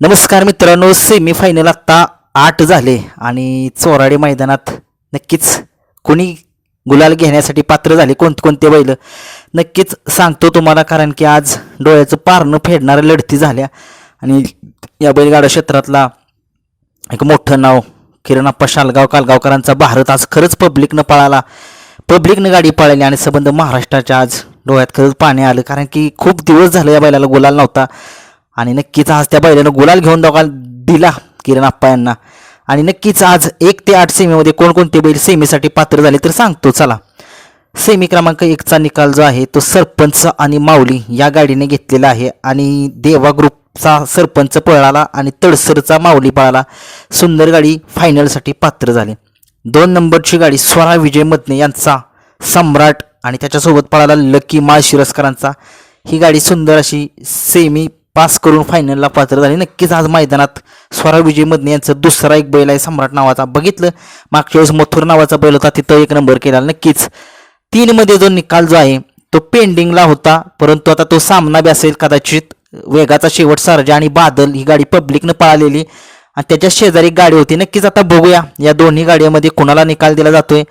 नमस्कार मित्रांनो semi final आत्ता आठ झाले आणि चोराडे मैदानात नक्कीच कोणी गुलाल घेण्यासाठी पात्र झाले कोणते कोणते बैल? नक्कीच सांगतो तुम्हाला कारण की आज डोळ्याचं पारणं फेडणाऱ्या लढती झाल्या आणि या बैलगाडा क्षेत्रातला एक मोठं नाव किरणाप्पा शालगाव कालगावकरांचा भारत. आज खरंच पब्लिकनं पळाला. पब्लिकनं गाडी पळाली आणि संबंध महाराष्ट्राच्या आज डोळ्यात खरंच पाणी आलं कारण की खूप दिवस झालं या बैलाला गुलाल नव्हता. आणि नक्कीच आज त्या बैलानं गुलाल घेऊन दोघा दिला किरण आप्पा यांना. आणि नक्कीच आज एक ते आठ सेमीमध्ये कोणकोणते बैल सेमीसाठी पात्र झाले तर सांगतो चला. सेमी क्रमांक एकचा निकाल जो आहे तो सरपंच आणि माऊली या गाडीने घेतलेला आहे. आणि देवा ग्रुपचा सरपंच पळाला आणि तडसरचा माऊली पळाला. सुंदर गाडी फायनलसाठी पात्र झाले. दोन नंबरची गाडी स्वरा विजय मदने यांचा सम्राट आणि त्याच्यासोबत पळाला लकी माळ शिरस्करांचा ही गाडी सुंदर अशी सेमी पास करून फायनलला पात्र झाली. नक्कीच आज मैदानात स्वरा विजय मदने यांचं दुसरा एक बैल आहे सम्राट नावाचा. बघितलं मागच्या वेळेस मथुर नावाचा बैल होता तिथं एक नंबर केला नक्कीच तीनमध्ये जो निकाल जो आहे तो पेंडिंगला होता परंतु आता तो सामना बी असेल कदाचित वेगाचा शेवट सारजा आणि बादल ही गाडी पब्लिकनं पळालेली. आणि त्याच्या शेजारी एक गाडी होती. नक्कीच आता बघूया या दोन्ही गाड्यांमध्ये कोणाला निकाल दिला जातोय.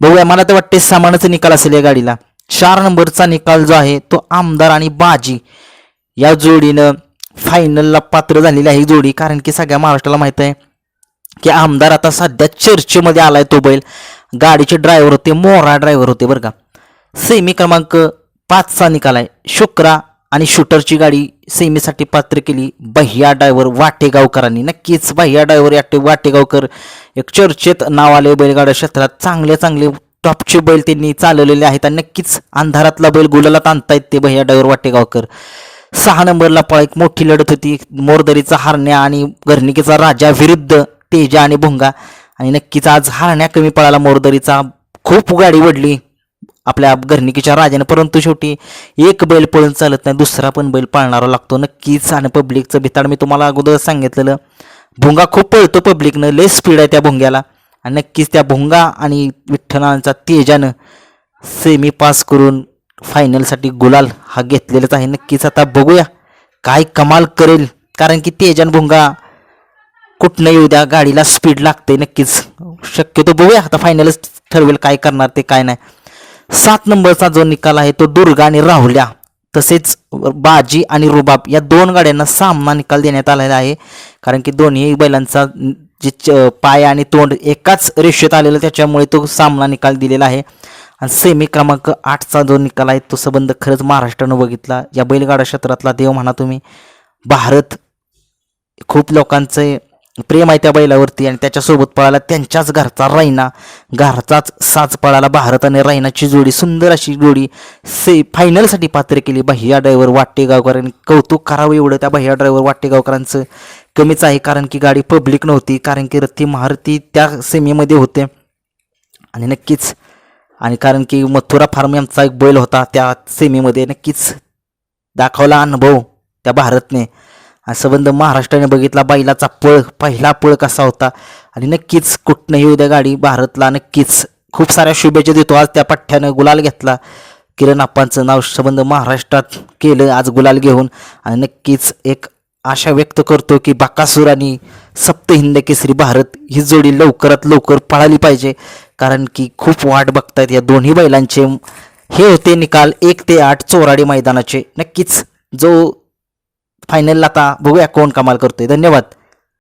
बघूया मला तर वाटते सामानाचा निकाल असेल या गाडीला. चार नंबरचा निकाल जो आहे तो आमदार आणि बाजी. या जोडीनं फायनलला पात्र झालेली आहे ही जोडी. कारण की सगळ्या महाराष्ट्राला माहीत आहे की आमदार आता सध्या चर्चेमध्ये आलाय तो बैल. गाडीचे ड्रायव्हर होते मोरा ड्रायव्हर होते बरं का. सेमी क्रमांक पाचचा निकाल आहे. शुक्रा आणि शूटरची गाडी सेमीसाठी पात्र केली. बह्या ड्रायव्हर वाटेगावकरांनी. नक्कीच बह्या ड्रायव्हर याटे वाटेगावकर एक चर्चेत नाव आले बैलगाड्या क्षेत्रात. चांगले चांगले टॉपचे बैल त्यांनी चालवलेले आहेत. आणि नक्कीच अंधारातला बैल गुलालात आणतायत ते बह्या ड्रायव्हर वाटेगावकर. सहा नंबरला पळ. एक मोठी लढत होती. मोरदरीचा हारण्या आणि घरणिकेचा राजा विरुद्ध तेजा आणि भुंगा. आणि नक्कीच आज हारण्या कमी पळाला मोरदरीचा. खूप गाडी वडली आपल्या घरणिकीच्या राजाने. परंतु शेवटी एक बैल पळून चालत नाही. दुसरा पण बैल पाळणारा लागतो. नक्कीच आणि पब्लिकचं भिताड मी तुम्हाला अगोदर सांगितलेलं. भुंगा खूप पळतो पब्लिकनं. लय स्पीड आहे त्या भुंग्याला. आणि नक्कीच त्या भुंगा आणि विठ्ठलांचा तेजानं सेमी पास करून फायनलसाठी गुलाल हा घेतलेलाच आहे. नक्कीच आता बघूया काय कमाल करेल. कारण की तेजन भुंगा कुठनं येऊ द्या गाडीला स्पीड लागते नक्कीच. शक्यतो बघूया आता फायनलच ठरवेल काय करणार ते काय नाही. सात नंबरचा जो निकाल आहे तो दुर्गा आणि राहुल्या तसेच बाजी आणि रुबाब या दोन गाड्यांना सामना निकाल देण्यात आलेला आहे. कारण की दोन्ही बैलांचा जे च- पाय आणि तोंड एकाच रेषेत आलेलं त्याच्यामुळे तो सामना निकाल दिलेला आहे. आणि सेमी क्रमांक आठचा जो निकाल आहे तो संबंध खरंच महाराष्ट्रानं बघितला. या बैलगाडा क्षेत्रातला देव म्हणा तुम्ही. भारत खूप लोकांचे प्रेम आहे त्या बैलावरती आणि त्याच्यासोबत पळाला त्यांच्याच घरचा रायना घरचाच साज पळाला भारत आणि रायनाची जोडी सुंदर अशी जोडी. से फायनलसाठी पात्र केली भैया ड्रायव्हर वाटेगावकरांनी कौतुक करावं एवढं त्या भैया ड्रायव्हर वाटेगावकरांचं. कमीच आहे कारण की गाडी पब्लिक नव्हती कारण की रथी महारथी त्या सेमीमध्ये होते. आणि नक्कीच आणि कारण की मथुरा फार्म यांचा एक बैल होता त्या सेमीमध्ये नक्कीच दाखवला अनुभव त्या भारतने. संबंध महाराष्ट्राने बघितला बैलाचा पळ पहिला पळ कसा होता. आणि नक्कीच कुठनंही उद्या गाडी भारतला नक्कीच खूप साऱ्या शुभेच्छा देतो. आज त्या पठ्ठ्यानं गुलाल घेतला. किरण आप्पांचं नाव संबंध महाराष्ट्रात केलं आज गुलाल घेऊन. आणि नक्कीच एक आशा व्यक्त करतो की बाकासूर आणि सप्तहिंद केसरी भारत ही जोडी लवकरात लवकर पळाली पाहिजे. कारण की खूप वाट बघतायत या दोन्ही बैलांचे. हे होते निकाल एक ते आठ चोराडी मैदानाचे. नक्कीच जो फायनलला आता बघूया कोण कमाल करतोय. धन्यवाद.